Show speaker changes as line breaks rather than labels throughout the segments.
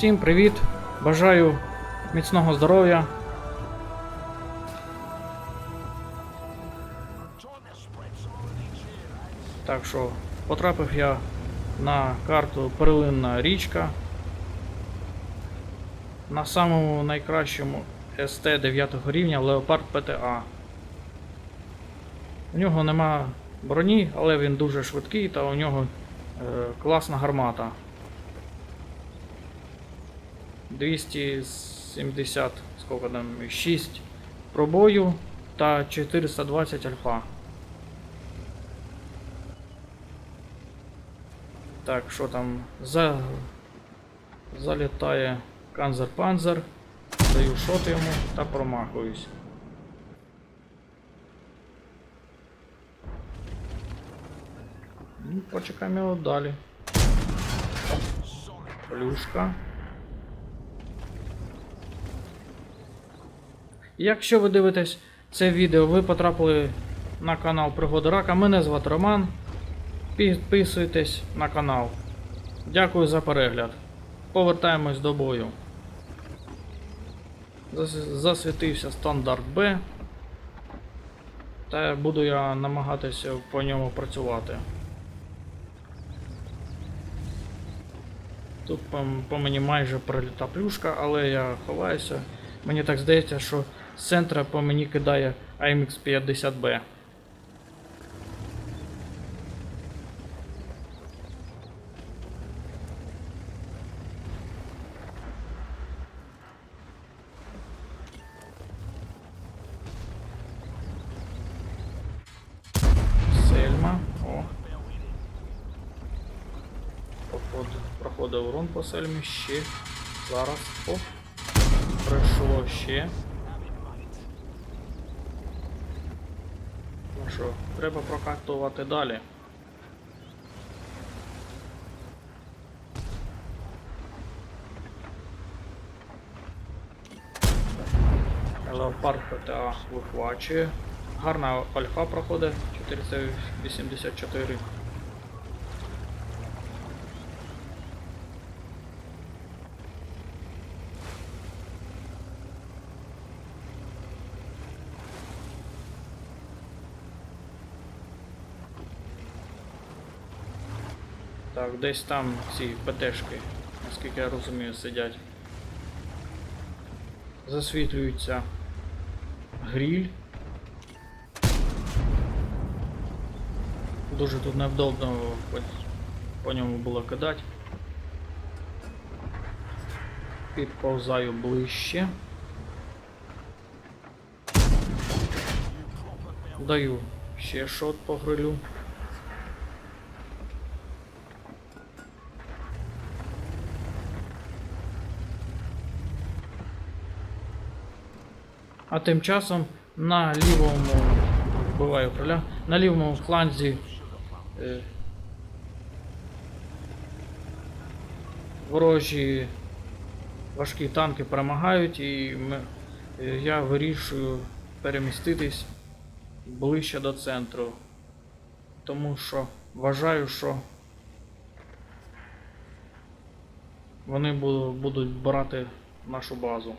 Всім привіт! Бажаю міцного здоров'я. Так що потрапив я на карту Перлинна річка. На самому найкращому СТ 9 рівня Леопард ПТА. У нього нема броні, але він дуже швидкий та у нього е, класна гармата. 270 сколько там, 6 пробою та 420 альфа. Так, що там? За... Залітає Канзер Панзер, даю шот йому та промахуюсь. Ну, почекаємо далі. Плюшка. Якщо ви дивитесь це відео, ви потрапили на канал Пригоди Рака. Мене звати Роман. Підписуйтесь на канал. Дякую за перегляд. Повертаємось до бою. Засвітився стандарт Б. Та буду я намагатися по ньому працювати. Тут по, по мені майже проліта плюшка, але я ховаюся. Мені так здається, що з центра по мені кидає AMX 50B. Сельма. Проходив урон по сельмі ще. Зараз. Оп. Пройшло ще. Ну що, треба прокатувати далі. Леопард ПТА вихвачує. Гарна альфа проходить 484. Так, десь там ці ПТшки, наскільки я розумію, сидять. Засвітлюється гріль. Дуже тут невдобно по, по ньому було кидати. Підповзаю ближче. Даю ще шот по грилю. А тим часом на лівому вбиваю кроля, на лівому фланзі е, ворожі важкі танки перемагають і ми, е, я вирішую переміститись ближче до центру. Тому що вважаю, що вони будуть брати нашу базу.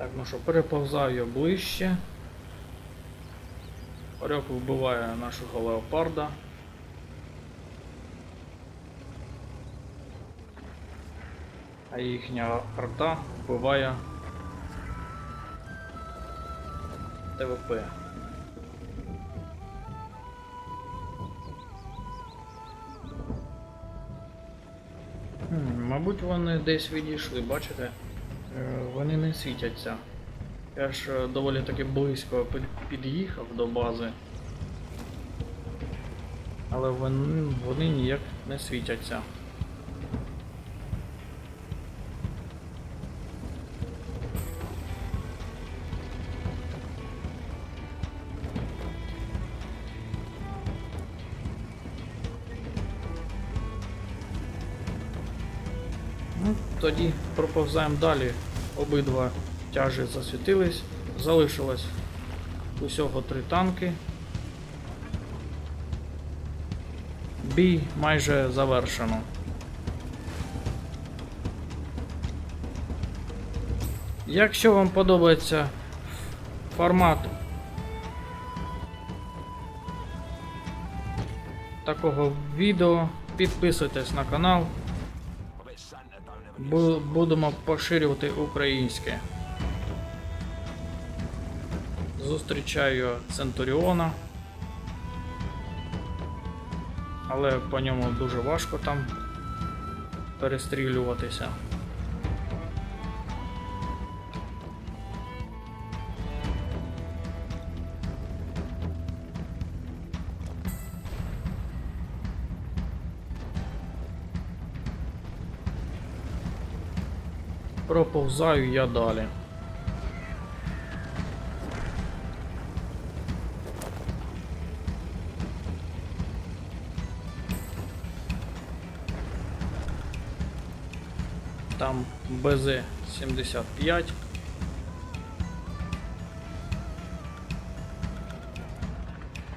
Так, ну що, переповзаю я ближче. Орьок вбиває нашого леопарда. А їхня арта вбиває ТВП. Мабуть, вони десь відійшли, бачите? Е, Вони не світяться. Я ж е, доволі таки близько під'їхав до бази. Але вони, вони ніяк не світяться. Тоді проповзаємо далі. Обидва тяжі засвітились. Залишилось усього три танки. Бій майже завершено. Якщо вам подобається формат такого відео, підписуйтесь на канал. Бу- Будемо поширювати українське. Зустрічаю Центуріона. Але по ньому дуже важко там перестрілюватися. Проповзаю я далі. Там БЗ-75.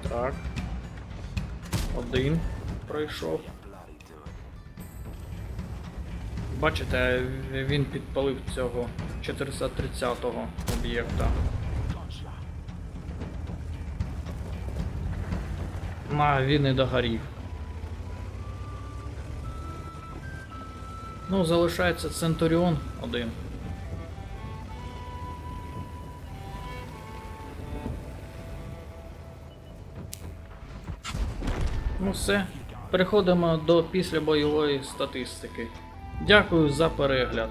Так. Один пройшов. Бачите, він підпалив цього 430-го об'єкта. На, він і догорів. Ну, залишається Центуріон один. Ну все. Переходимо до післябойової статистики. Дякую за перегляд.